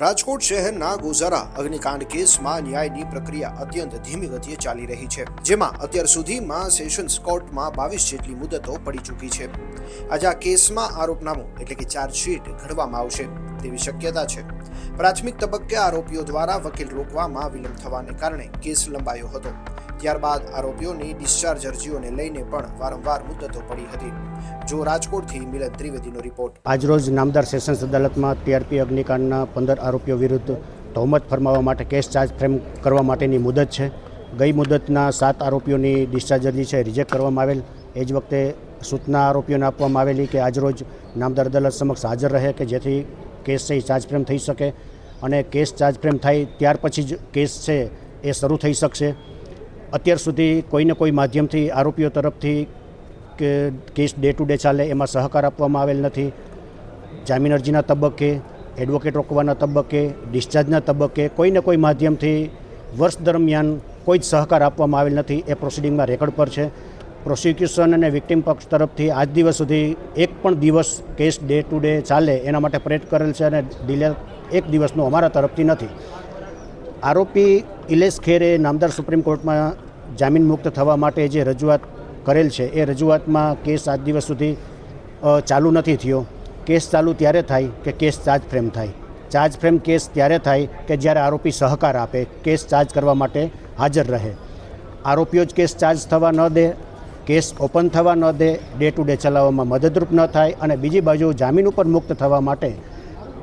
રાજકોટ શહેરના ગોઝારા અગ્નિકાંડ કેસમાં ન્યાયની પ્રક્રિયા અત્યંત ધીમી ગતિએ ચાલી રહી છે, જેમાં અત્યાર સુધીમાં સેશન્સ કોર્ટમાં બાવીસ જેટલી મુદતો પડી ચૂકી છે. આજે આ કેસમાં આરોપનામું એટલે કે ચાર્જશીટ ઘડવામાં આવશે તેવી શક્યતા છે. પ્રાથમિક તબક્કે આરોપીઓ દ્વારા વકીલ રોકવામાં વિલંબ થવાને કારણે કેસ લંબાયો હતો. ત્યારબાદ આરોપીઓની ડિસ્ચાર્જ અરજીઓને લઈને પણ વારંવાર મુદતો પડી હતી. જો રાજકોટથી મિલન ત્રિવેદીનો રિપોર્ટ. આજરોજ નામદાર સેશન્સ અદાલતમાં ટીઆરપી અગ્નિકાંડના પંદર આરોપીઓ વિરુદ્ધ તહોમત ફરમાવવા માટે કેસ ચાર્જ ફ્રેમ કરવા માટેની મુદત છે. ગઈ મુદતના સાત આરોપીઓની ડિસ્ચાર્જ અરજી છે રિજેક્ટ કરવામાં આવેલ. એ જ વખતે સૂચના આરોપીઓને આપવામાં આવેલી કે આજરોજ નામદાર અદાલત સમક્ષ હાજર રહે કે જેથી કેસ છે ચાર્જ ફ્રેમ થઈ શકે. અને કેસ ચાર્જ ફ્રેમ થાય ત્યાર પછી જ કેસ છે એ શરૂ થઈ શકશે. અત્યાર સુધી કોઈને કોઈ માધ્યમથી, આરોપીઓ તરફથી કે કેસ ડે ટુ ડે ચાલે એમાં સહકાર આપવામાં આવેલ નથી. જામીન અરજીના તબક્કે, એડવોકેટ રોકવાના તબક્કે, ડિસ્ચાર્જના તબક્કે કોઈને કોઈ માધ્યમથી વર્ષ દરમિયાન કોઈ જ સહકાર આપવામાં આવેલ નથી. એ પ્રોસિડિંગમાં રેકોર્ડ પર છે. પ્રોસિક્યુશન અને વિક્ટિમ પક્ષ તરફથી આજ દિવસ સુધી એક પણ દિવસ કેસ ડે ટુ ડે ચાલે એના માટે પ્રયત્ન કરેલ છે અને ડિલે એક દિવસનું અમારા તરફથી નથી. આરોપી ઇલેશ ખેરે નામદાર સુપ્રીમ કોર્ટમાં જામીન મુક્ત થવા માટે જે રજૂઆત કરેલ છે, એ રજૂઆતમાં કેસ આજ દિવસ સુધી ચાલુ નથી થયો. કેસ ચાલુ ત્યારે થાય કે કેસ ચાર્જ ફ્રેમ થાય. ચાર્જ ફ્રેમ કેસ ત્યારે થાય કે જ્યારે આરોપી સહકાર આપે, કેસ ચાર્જ કરવા માટે હાજર રહે. આરોપીઓ જ કેસ ચાર્જ થવા ન દે, કેસ ઓપન થવા ન દે, ડે ટુ ડે ચલાવવામાં મદદરૂપ ન થાય અને બીજી બાજુ જામીન ઉપર મુક્ત થવા માટે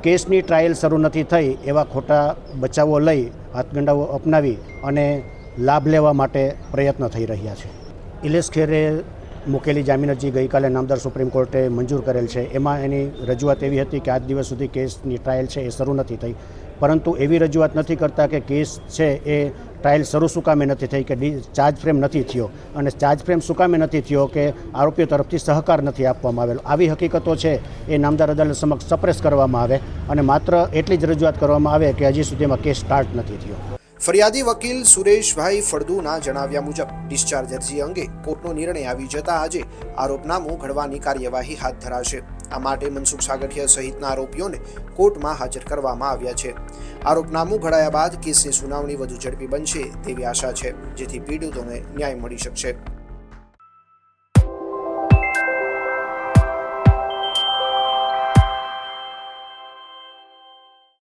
કેસની ટ્રાયલ શરૂ નથી થઈ એવા ખોટા બચાવો લઈ હાથગંડાઓ અપનાવી અને લાભ લેવા માટે પ્રયત્ન થઈ રહ્યા છે. ઇલેશ ખેરે મૂકેલી જામીન અરજી ગઈકાલે નામદાર સુપ્રીમ કોર્ટે મંજૂર કરેલ છે. એમાં એની રજૂઆત એવી હતી કે આજ દિવસ સુધી કેસની ટ્રાયલ છે એ શરૂ નથી થઈ. પરંતુ એવી રજૂઆત નથી કરતા કે કેસ છે એ ટ્રાયલ શરૂ શું કામે નથી થઈ, કે ચાર્જ ફ્રેમ નથી થયો. અને ચાર્જ ફ્રેમ શું કામે નથી થયો કે આરોપીઓ તરફથી સહકાર નથી આપવામાં આવેલો. આવી હકીકતો છે એ નામદાર અદાલત સમક્ષ સપ્રેસ કરવામાં આવે. અને માત્ર એટલી જ રજૂઆત કરવામાં આવે કે હજી સુધીમાં કેસ સ્ટાર્ટ નથી થયો. ફરિયાદી વકીલ સુરેશભાઈ ફળદુના જણાવ્યા મુજબ, ડિસ્ચાર્જ અરજી અંગે કોર્ટનો નિર્ણય આવી જતા આજે આરોપનામું ઘડવાની કાર્યવાહી હાથ ધરાશે. આ માટે મનસુખ સાગઠિયા સહિતના આરોપીઓને કોર્ટમાં હાજર કરવામાં આવ્યા છે. આરોપનામું ઘડાયા બાદ કેસની સુનાવણી વધુ ઝડપી બનશે તેવી આશા છે, જેથી પીડિતોને ન્યાય મળી શકશે.